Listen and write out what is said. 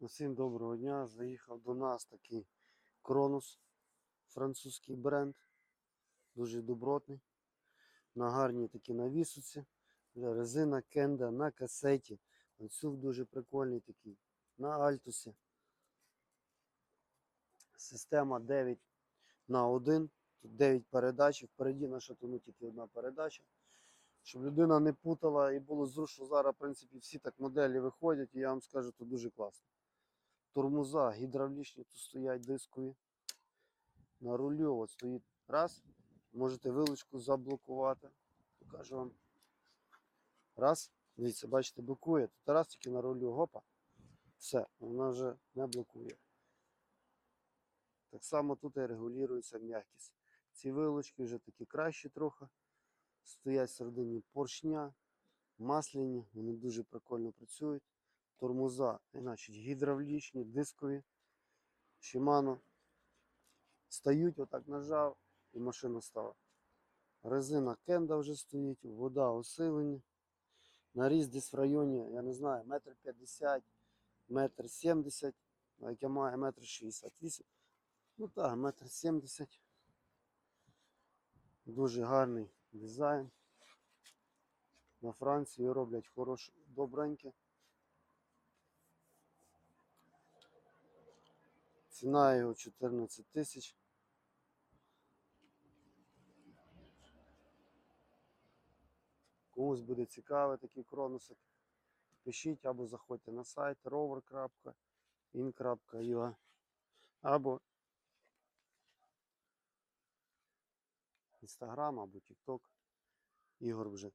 Усім доброго дня. Заїхав до нас такий Кронус, французький бренд. Дуже добротний. На гарній такі навісуці. Резина кенда на касеті. Ланцюг дуже прикольний такий. На альтусі. Система 9 на 1. Тут 9 передач. Впереді на шатуну тільки одна передача. Щоб людина не путала і було зручно. Зараз, в принципі, всі так моделі виходять, і я вам скажу, то дуже класно. Тормоза гідравлічні, тут стоять дискові. На рулю от стоїть раз. Можете вилочку заблокувати. Покажу вам. Раз. Дивіться, бачите, блокує. Тут раз тільки на рулю. Гопа. Все, вона вже не блокує. Так само тут і регулюється м'якість. Ці вилочки вже такі кращі трохи. Стоять всередині поршня, масляні, вони дуже прикольно працюють. Тормоза, значить, гідравлічні, дискові. Shimano. Стають, отак нажав і машина стала. Резина кенда вже стоїть, вода усилення. Наріз десь в районі, я не знаю, метр п'ятдесят, метр сімдесят, а як я маю метр шістдесят вісім. Ну так, метр сімдесят. Дуже гарний дизайн. На Франції роблять хороше, добреньке. Ціна його 14 тисяч. Комусь буде цікавий такий кронусик. Пишіть або заходьте на сайт rover.in.ua або Інстаграм або TikTok. Ігор вже